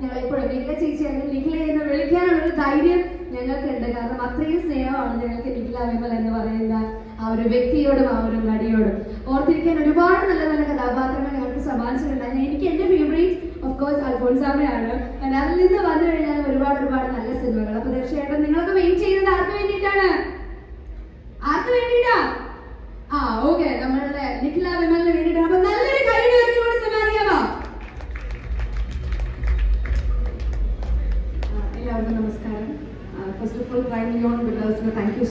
ഞങ്ങളെപ്പോഴും നിഖില ചേച്ചി അല്ലെങ്കിൽ നിഖില എന്ന് വിളിക്കാനുള്ള ഒരു ധൈര്യം ഞങ്ങൾക്കുണ്ട്. കാരണം അത്രയും സ്നേഹമാണ് ഞങ്ങൾക്ക് നിഖില വിമൽ എന്ന് പറയുന്ന ആ ഒരു വ്യക്തിയോടും ആ ഒരു നടിയോടും. ഓർത്തിരിക്കാൻ ഒരുപാട് നല്ല നല്ല കഥാപാത്രങ്ങൾ ഞങ്ങൾക്ക് സമ്മാനിച്ചിട്ടുണ്ടായിരുന്നു എനിക്ക് എന്റെ ഫേവറേറ്റ് ഓഫ് കോഴ്സ് അൽഫോൺസാമയാണ് അതിൽ നിന്ന് വന്നു കഴിഞ്ഞാൽ ഒരുപാട് ഒരുപാട് നല്ല സിനിമകൾ. അപ്പൊ തീർച്ചയായിട്ടും നിങ്ങൾക്ക് വെയിറ്റ് ചെയ്യുന്നത് ആർക്ക് വേണ്ടിയിട്ടാണ്? ആർക്ക് വേണ്ടിയിട്ടാ? ആ ഓക്കെ നമ്മളുടെ നിഖില വിമലിന്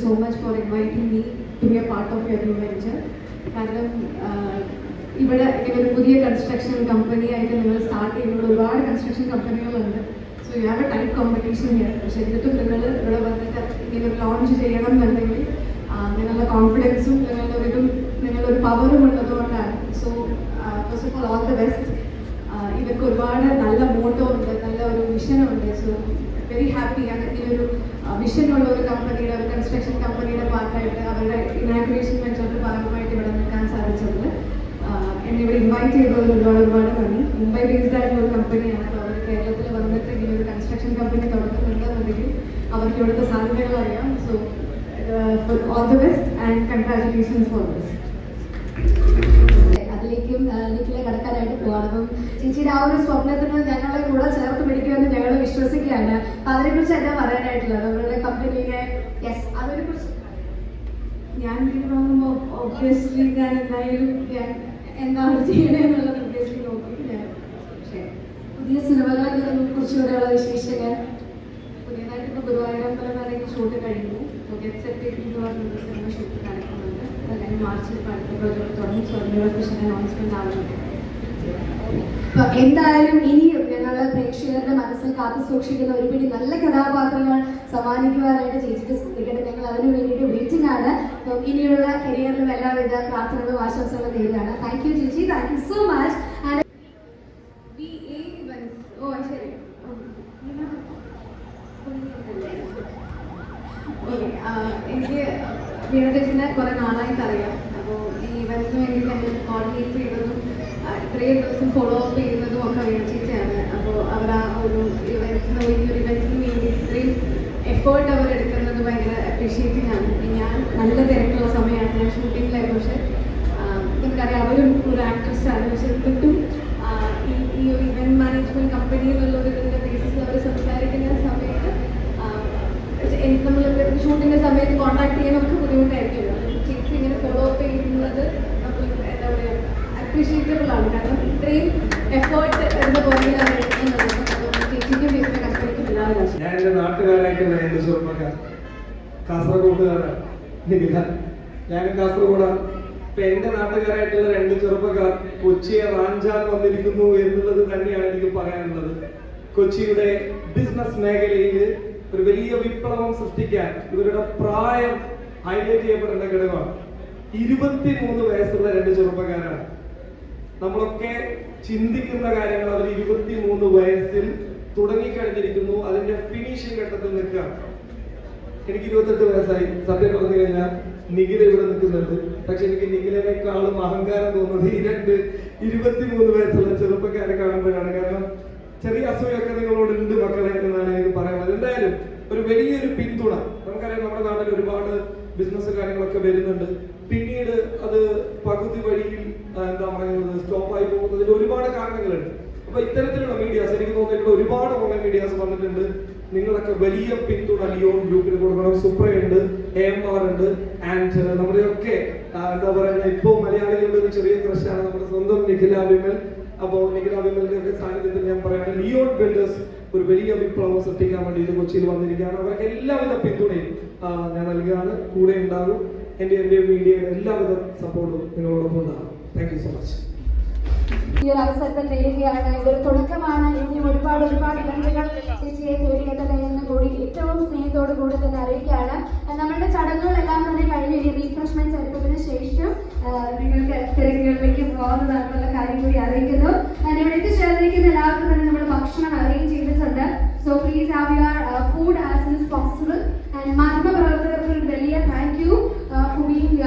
ബിൽഡേഴ്സിന് much for inviting me to be a part of your new venture കാരണം ഇവിടെ ഇങ്ങനെ ഒരു പുതിയ കൺസ്ട്രക്ഷൻ കമ്പനി ആയിട്ട് നിങ്ങൾ സ്റ്റാർട്ട് ചെയ്യുമ്പോൾ ഒരുപാട് construction കമ്പനികളുണ്ട് so you have a type competition here പക്ഷേ എന്നിട്ടും നിങ്ങൾ ഇവിടെ വന്നിട്ട് ഇങ്ങനെ ലോഞ്ച് ചെയ്യണം എന്നുണ്ടെങ്കിൽ നിങ്ങളുടെ കോൺഫിഡൻസും നിങ്ങളുടെ ഇതും നിങ്ങളുടെ ഒരു പവറും ഉള്ളതുകൊണ്ടാണ് so first of all all the best ഇവർക്ക് ഒരുപാട് നല്ല മോട്ടോ ഉണ്ട് നല്ല ഒരു മിഷനുണ്ട് സോ വെരി ഹാപ്പി അങ്ങനെ ഒരു വിഷൻ ഒരു കമ്പനിയുടെ ഒരു കൺസ്ട്രക്ഷൻ കമ്പനിയുടെ പാർട്ടായിട്ട് അവരുടെ ഇനാഗ്രേഷൻ വെച്ചിട്ട് ഭാഗമായിട്ട് ഇവിടെ നിൽക്കാൻ സാധിച്ചത് എന്നെ ഇവിടെ ഇൻവൈറ്റ് ചെയ്തത് ഒരുപാട് ഒരുപാട് നന്ദി. മുംബൈ ബേസ്ഡ് ആയിട്ടുള്ള ഒരു കമ്പനിയാണ് അപ്പോൾ അവർ കേരളത്തിൽ വന്നിട്ട് ഇങ്ങനെ ഒരു കൺസ്ട്രക്ഷൻ കമ്പനി തുടങ്ങുന്നുണ്ടെന്നുണ്ടെങ്കിൽ അവർക്ക് ഇവിടുത്തെ സാധ്യതകൾ അറിയാം. So all the best and congratulations for this അതിലേക്കും Nikhila കടക്കാനായിട്ട് പോവാണ്. അപ്പം ചേച്ചിയുടെ ആ ഒരു സ്വപ്നത്തിന് ഞങ്ങളെ കൂടെ ചേർത്ത് പിടിക്കുമെന്ന് ഞങ്ങൾ വിശ്വസിക്കുകയാണ്. അപ്പൊ അതിനെ കുറിച്ച് എന്താ പറയാനായിട്ടുള്ളത്? നമ്മളുടെ കമ്പനിയിലെ യെസ് അതിനെ കുറിച്ച് ഞാൻ വാങ്ങുമ്പോൾ ഒബ്വിയസ്ലി ഞാൻ എന്തായാലും ഞാൻ എന്താണ് ചെയ്യണേ എന്നുള്ളത് ഒബ്വിയസ്ലി ഞാൻ പക്ഷേ പുതിയ സിനിമകളെ കുറിച്ചുകൂടെയുള്ള വിശേഷങ്ങൾ. പുതിയതായിട്ട് ഇപ്പോൾ ഗുരുവായൂരമ്പലം എന്ന് ഷൂട്ട് കഴിഞ്ഞു. പുതിയ സെറ്റ് എന്ന് പറഞ്ഞൊരു സിനിമ ഷൂട്ട് നടക്കുന്നുണ്ട്. മാർച്ചിൽ തുടങ്ങി അനൗൺസ്മെന്റ് ആവുന്നുണ്ട് അപ്പൊ എന്തായാലും ഇനിയും ഞങ്ങളുടെ പ്രേക്ഷകരുടെ മനസ്സിൽ കാത്തു സൂക്ഷിക്കുന്ന ഒരുപിടി നല്ല കഥാപാത്രങ്ങൾ സമ്മാനിക്കുവാനായിട്ട് ചേച്ചിക്ക് ശ്രദ്ധിക്കട്ടെ. ഞങ്ങൾ അതിനു വേണ്ടിയിട്ട് വെയിറ്റിംഗ് ആണ് അപ്പൊ ഇനിയുള്ള കരിയറിലും എല്ലാവിധ പ്രാർത്ഥനകളും ആശംസകളും നേരിടാണ് താങ്ക് യു ചേച്ചി. Thank you so much and ഓ ശരി. എനിക്ക് വീണ ചേച്ചിനെ കുറെ നാളായിട്ട് അറിയാം അപ്പോൾ ഈ ഇവന്റിന് വേണ്ടി ഞങ്ങൾ കോർഡിനേറ്റ് ചെയ്തതും ഇത്രയും ദിവസം ഫോളോ അപ്പ് ചെയ്യുന്നതും ഒക്കെ വീണ ചേച്ചിയാണ് അപ്പോൾ അവർ ആ ഒരു ഇവന്റിന് ഒരു ഇവന്റിന് വേണ്ടി ഇത്രയും എഫേർട്ട് അവർ എടുക്കുന്നത് ഭയങ്കര അപ്രീഷിയേറ്റിംഗ് ആണ്. ഞാൻ നല്ല തിരക്കുള്ള സമയമാണ്. ഞാൻ ഷൂട്ടിങ്ങിലായി പക്ഷെ നമുക്കറിയാം അവരും ഒരു ആക്ട്രസ് ആണ്. പക്ഷെ എന്നിട്ടും ഈ ഒരു ഇവന്റ് മാനേജ്മെന്റ് കമ്പനി എന്നുള്ള ഒരു ഇതിന്റെ ബേസിസിൽ അവർ സംസാരിക്കുന്ന സമയത്ത് ആഹ് പക്ഷെ എനിക്ക് നമ്മൾ ഷൂട്ടിന്റെ സമയത്ത് കോൺടാക്ട് ചെയ്യാനൊക്കെ ബുദ്ധിമുട്ടായിരിക്കും ചേച്ചി ഇങ്ങനെ ഫോളോ അപ്പ് ചെയ്യുന്നത് നമ്മൾ എന്താ പറയുക അപ്രീഷിയേറ്റബിൾ ആണ് കാരണം ഇത്രയും എഫേർട്ട് എന്ന പുറകിലാണ് എടുക്കുന്നത് അപ്പോൾ ചേച്ചിക്കും ചേച്ചിയുടെ കമ്പനിക്കും എല്ലാവരും ആശംസകൾ. ഞാൻ എന്റെ നാട്ടുകാരായിട്ടുള്ള എന്റെ ചെറുപ്പക്കാർ കാസർഗോഡുകാരാണ് ഞാൻ കാസർഗോഡാണ് ഇപ്പൊ എന്റെ നാട്ടുകാരായിട്ടുള്ള രണ്ട് ചെറുപ്പക്കാർ കൊച്ചിയെ റാഞ്ചാൻ വന്നിരിക്കുന്നു എന്നുള്ളത് തന്നെയാണ് എനിക്ക് പറയാനുള്ളത്. കൊച്ചിയുടെ ബിസിനസ് മേഖലയിൽ ഒരു വലിയ വിപ്ലവം സൃഷ്ടിക്കാൻ ഇവരുടെ പ്രായം ഹൈലൈറ്റ് ചെയ്യപ്പെടേണ്ട ഘടകമാണ്. ഇരുപത്തിമൂന്ന് വയസ്സുള്ള രണ്ട് ചെറുപ്പക്കാരാണ്. നമ്മളൊക്കെ ചിന്തിക്കുന്ന കാര്യങ്ങൾ അവർ ഇരുപത്തിമൂന്ന് വയസ്സിൽ തുടങ്ങിക്കഴിഞ്ഞിരിക്കുന്നു അതിന്റെ ഫിനിഷിംഗ് ഘട്ടത്തിൽ നിൽക്കുകയാണ്. എനിക്ക് ഇരുപത്തെട്ട് വയസ്സായി. സത്യം പറഞ്ഞു കഴിഞ്ഞാൽ നിഖില ഇവിടെ നിൽക്കുന്നുണ്ട്. പക്ഷെ എനിക്ക് നിഖിലിനേക്കാളും അഹങ്കാരം തോന്നുന്നത് ഈ രണ്ട് ഇരുപത്തിമൂന്ന് വയസ്സുള്ള ചെറുപ്പക്കാരെ കാണുമ്പോഴാണ്. കാരണം ചെറിയ അസൂയൊക്കെ നിങ്ങളോട് ഉണ്ട് മക്കളെ എന്നാണ് എനിക്ക് പറയാനുള്ളത്. എന്തായാലും ഒരു വലിയൊരു പിന്തുണ. നമുക്കറിയാം നമ്മുടെ നാട്ടിൽ ഒരുപാട് ബിസിനസ് കാര്യങ്ങളൊക്കെ വരുന്നുണ്ട്. പിന്നീട് അത് പകുതി വഴിയിൽ എന്താ പറയുന്നത് സ്റ്റോപ്പ് ആയി പോകുന്നതിന് ഒരുപാട് കാരണങ്ങളുണ്ട്. അപ്പൊ ഇത്തരത്തിലുള്ള മീഡിയാസ് എനിക്ക് തോന്നിയിട്ടുള്ള ഒരുപാട് ഓൺലൈൻ മീഡിയാസ് വന്നിട്ടുണ്ട്. നിങ്ങളൊക്കെ വലിയ പിന്തുണ ലിയോൺ ഗ്രൂപ്പിന് കൊടുക്കണം. സുപ്രയുണ്ട് എ ആർ ഉണ്ട് ആൻഡ് നമ്മുടെയൊക്കെ എന്താ പറയുക ഇപ്പോൾ മലയാളികളുടെ ഒരു ചെറിയ പ്രശ്നമാണ് നമ്മുടെ സ്വന്തം നിഖില അപ്പോൾ നിഖില ഒക്കെ സാന്നിധ്യത്തിൽ ഞാൻ പറയുന്നത് ലിയോൺ ബിൽഡേഴ്സ് ഒരു വലിയ വിപ്ലവം സൃഷ്ടിക്കാൻ വേണ്ടി ഇത് കൊച്ചിയിൽ വന്നിരിക്കുകയാണ്. അവർക്ക് എല്ലാവിധ പിന്തുണയും ഞാൻ നൽകുകയാണ്. കൂടെ ഉണ്ടാകും. എന്റെ എന്റെ മീഡിയയുടെ എല്ലാവിധ സപ്പോർട്ടും നിങ്ങളോടൊപ്പം ഉണ്ടാകും. താങ്ക് യു സോ മച്ച് ഈ ഒരു അവസരത്തിൽ നേരുകയാണ് ഇതൊരു തുടക്കമാണ്. ഇനിയും ഒരുപാട് ഒരുപാട് ഇവന്റുകൾ ചേച്ചിയെ തേടിയെത്തട്ടെ എന്ന് കൂടി ഏറ്റവും സ്നേഹത്തോടു കൂടി തന്നെ അറിയിക്കുകയാണ്. നമ്മളുടെ ചടങ്ങുകളെല്ലാം തന്നെ കഴിഞ്ഞ ഇനി റീഫ്രഷ്മെന്റ് എടുത്തതിന് ശേഷം നിങ്ങൾക്ക് തിരക്കുകളിലേക്ക് പോകുന്നതാണെന്നുള്ള കാര്യം കൂടി അറിയിക്കുന്നു. ഞാൻ ഇവിടേക്ക് ചേർന്നിരിക്കുന്ന എല്ലാവർക്കും തന്നെ നമ്മൾ ഭക്ഷണം അറേഞ്ച് ചെയ്തിട്ടുണ്ട് so please have your food as in possible and മാധ്യമ പ്രവർത്തകർക്ക് ഒരു വലിയ താങ്ക് യു ഫോർ ബീങ്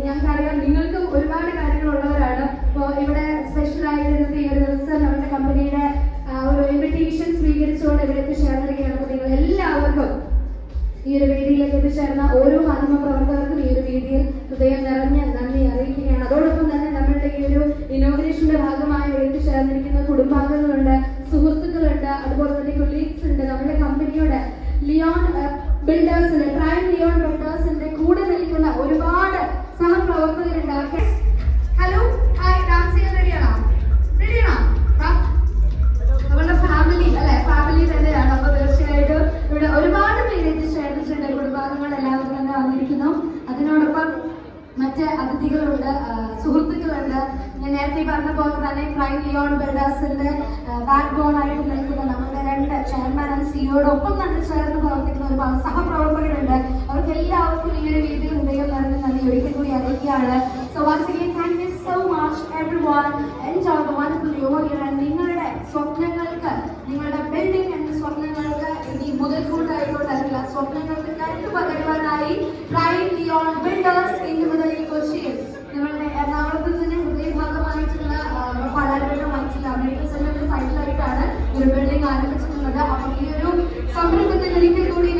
ഞങ്ങൾക്കറിയാം നിങ്ങൾക്ക് ഒരുപാട് കാര്യങ്ങളുള്ളവരാണ് അപ്പോൾ ഇവിടെ സ്പെഷ്യൽ ആയിട്ട് ഇന്നത്തെ ഈ ഒരു ദിവസം നമ്മുടെ കമ്പനിയുടെ ആ, ഒരു ഇൻവിറ്റേഷൻ ഈ ഒരു വേദിയിലേക്ക് എത്തിച്ചേർന്ന ഓരോ മാധ്യമ പ്രവർത്തകർക്കും ഈ ഒരു വേദിയിൽ ഹൃദയം നിറഞ്ഞ നന്ദി അറിയിക്കുകയാണ്. അതോടൊപ്പം തന്നെ നമ്മളുടെ ഈ ഒരു ഇനോഗ്രേഷന്റെ ഭാഗമായി എത്തിച്ചേർന്നിരിക്കുന്ന കുടുംബാംഗങ്ങളുണ്ട് സുഹൃത്തുക്കളുണ്ട് അതുപോലെ തന്നെ കൊളീഗ്സ് ഉണ്ട്. നമ്മുടെ കമ്പനിയുടെ ലിയോൺ ബിൽഡേഴ്സിന്റെ പ്രൈം ലിയോൺ ബിൽഡേഴ്സിന്റെ മറ്റ് അതിഥികളുണ്ട് സുഹൃത്തുക്കളുണ്ട്. ഞാൻ നേരത്തെ പറഞ്ഞ പോലെ തന്നെ ഫ്രൈ ലിയോൺ ബിൽഡേഴ്സിന്റെ ബാക്ക് ബോൺ ആയിട്ട് നിൽക്കുന്ന നമ്മുടെ രണ്ട് ചെയർമാൻ ആൻഡ് സിഇഒയുടെ ഒപ്പം തന്നെ ചേർന്ന് പ്രവർത്തിക്കുന്ന ഒരുപാട് സഹപ്രവർത്തകരുണ്ട്. അവർക്ക് എല്ലാവർക്കും ഈ ഒരു രീതിയിൽ ഹൃദയം നിറഞ്ഞ് നന്ദി ഒരിക്കൽ കൂടി അറിയിക്കുകയാണ്. So was again thank you so much everyone enjoy the wonderful and നിങ്ങളുടെ സ്വപ്നങ്ങൾക്ക് നിങ്ങളുടെ ബിൽഡിംഗ് എന്ന സ്വപ്നങ്ങൾക്ക് ഇനി മുതൽക്കൂട്ടായിക്കൊണ്ടല്ല സ്വപ്നങ്ങൾക്ക് കരുത്ത് പകരുവാനായി പ്രൈം ലിയോൺ ബിൽഡേഴ്സ് ഇന്ന് മുതൽ ഈ കൊച്ചിയിൽ നമ്മളുടെ എറണാകുളത്ത് തന്നെ ഹൃദയഭാഗമായിട്ടുള്ള പലാരമായിട്ടുള്ള അമേരിക്കൻ ആരംഭിച്ചിട്ടുള്ളത് അപ്പം ഈ ഒരു സംരംഭത്തിൽ ഒരിക്കൽ കൂടി